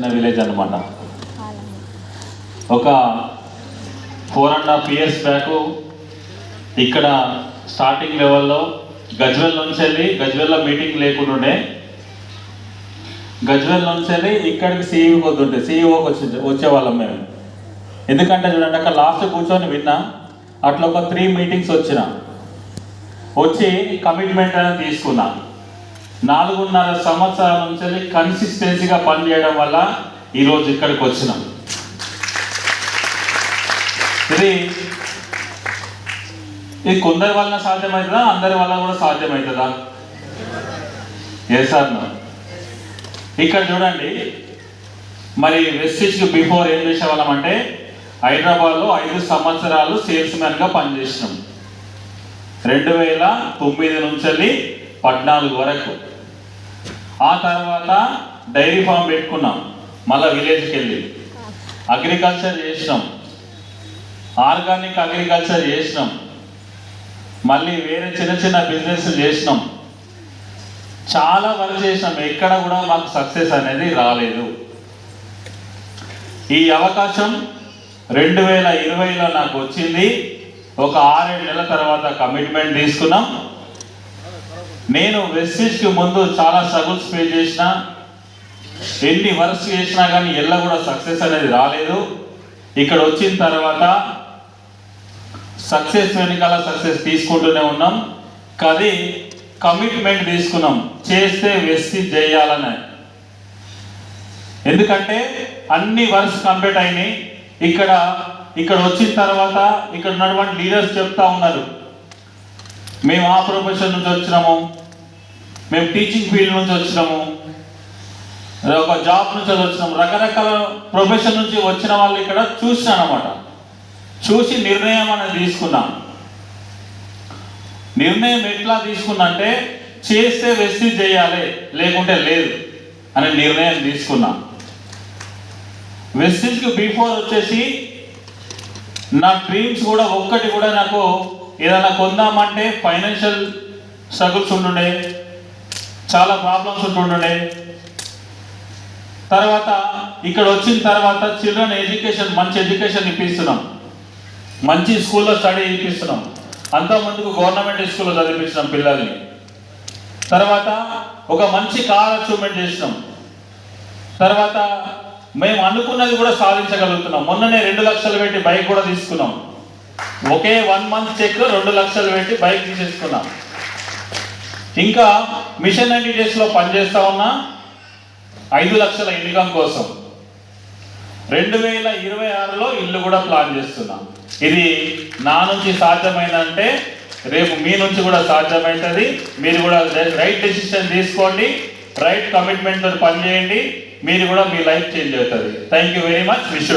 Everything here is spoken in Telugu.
చిన్న విలేజ్ అనమాట ఒక four and half years back ఇక్కడ స్టార్టింగ్ లెవెల్లో గజ్వెల్ నుంచి వెళ్ళి గజ్వెల్లో మీటింగ్ లేకుండా గజ్వెల్ నుంచి వెళ్ళి ఇక్కడికి సీఈఓ వద్దుంటే సీఈఓకి వచ్చి వచ్చేవాళ్ళం మేము. ఎందుకంటే చూడండి అక్కడ లాస్ట్ కూర్చొని విన్నా అట్లా ఒక త్రీ మీటింగ్స్ వచ్చిన. వచ్చి కమిట్మెంట్ అనేది తీసుకున్నా. నాలుగున్నర సంవత్సరాల నుంచి కన్సిస్టెన్సీగా పనిచేయడం వల్ల ఈరోజు ఇక్కడికి వచ్చినాం. ఇది ఇది కొందరి వలన సాధ్యమవుతుందా అందరి వల్ల కూడా సాధ్యమవుతుందా ఏ సార్ ఇక్కడ చూడండి. మరి వెస్టిజ్కి బిఫోర్ ఏం చేసేవాళ్ళం అంటే హైదరాబాద్లో ఐదు సంవత్సరాలు సేల్స్ మ్యాన్గా పనిచేసినాం. రెండు వేల తొమ్మిది నుంచి వెళ్ళి పద్నాలుగు వరకు. ఆ తర్వాత డైరీ ఫామ్ పెట్టుకున్నాం. మళ్ళీ విలేజ్కి వెళ్ళి అగ్రికల్చర్ చేసినాం. ఆర్గానిక్ అగ్రికల్చర్ చేసినాం. మళ్ళీ వేరే చిన్న చిన్న బిజినెస్ చేసినాం. చాలా వర్క్ చేసినాం. ఎక్కడ కూడా మాకు సక్సెస్ అనేది రాలేదు. ఈ అవకాశం రెండు వేల ఇరవైలో నాకు వచ్చింది. ఒక ఆరేడు నెలల తర్వాత కమిట్మెంట్ తీసుకున్నాం. నేను వెస్టిజ్కి ముందు చాలా స్ట్రగుల్స్ ఫేస్ చేసిన ఎన్ని వర్క్స్ చేసినా కానీ ఎల్ల కూడా సక్సెస్ అనేది రాలేదు. ఇక్కడ వచ్చిన తర్వాత సక్సెస్ వెనకాల సక్సెస్ తీసుకుంటూనే ఉన్నాం. కానీ కమిట్మెంట్ తీసుకున్నాం. చేస్తే వెస్టి చేయాలని ఎందుకంటే అన్ని వర్క్స్ కంప్లీట్ అయినాయి. ఇక్కడ ఇక్కడ వచ్చిన తర్వాత ఇక్కడ ఉన్నటువంటి లీడర్స్ చెప్తా ఉన్నారు. మేము ఆ ప్రొఫెషన్ నుంచి వచ్చినాము. మేము టీచింగ్ ఫీల్డ్ నుంచి వచ్చినాము. ఒక జాబ్ నుంచి వచ్చినాము. రకరకాల ప్రొఫెషన్ నుంచి వచ్చిన వాళ్ళు ఇక్కడ చూసినాను అనమాట చూసి నిర్ణయం అనేది తీసుకున్నాం. నిర్ణయం ఎట్లా తీసుకున్నంటే చేస్తే వెస్తి చేయాలి లేకుంటే లేదు అనే నిర్ణయం తీసుకున్నా. వెస్టిజ్కి బిఫోర్ వచ్చేసి నా డ్రీమ్స్ కూడా ఒక్కటి కూడా నాకు ఏదైనా కొందామంటే ఫైనాన్షియల్ స్ట్రగుల్స్ ఉంటుండే చాలా ప్రాబ్లమ్స్ ఉంటుండే తర్వాత ఇక్కడ వచ్చిన తర్వాత చిల్డ్రన్ ఎడ్యుకేషన్ మంచి ఎడ్యుకేషన్ ఇప్పిస్తున్నాం. మంచి స్కూల్లో స్టడీ ఇప్పిస్తున్నాం. అంతకుముందుకు గవర్నమెంట్ స్కూల్లో చదివిస్తున్నాం పిల్లల్ని. తర్వాత ఒక మంచి కార్ అచీవ్మెంట్ చేసినాం. తర్వాత మేము అనుకున్నది కూడా సాధించగలుగుతున్నాం. మొన్ననే రెండు లక్షలు పెట్టి బైక్ కూడా తీసుకున్నాం. ఒకే వన్ మంత్ చెక్ రెండు లక్షలు పెట్టి బైక్ తీసేసుకున్నాం. ఇంకా మిషన్ నైన్టీ డేస్లో పనిచేస్తా ఉన్నా ఐదు లక్షల ఇన్కమ్ కోసం. రెండు వేల ఇరవై ఆరులో ఇల్లు కూడా ప్లాన్ చేస్తున్నాం. ఇది నా నుంచి సాధ్యమైందంటే రేపు మీ నుంచి కూడా సాధ్యమవుతుంది మీరు కూడా రైట్ డెసిషన్ తీసుకోండి. రైట్ కమిట్మెంట్ పనిచేయండి. మీరు కూడా మీ లైఫ్ చేంజ్ అవుతుంది. Thank you very much wish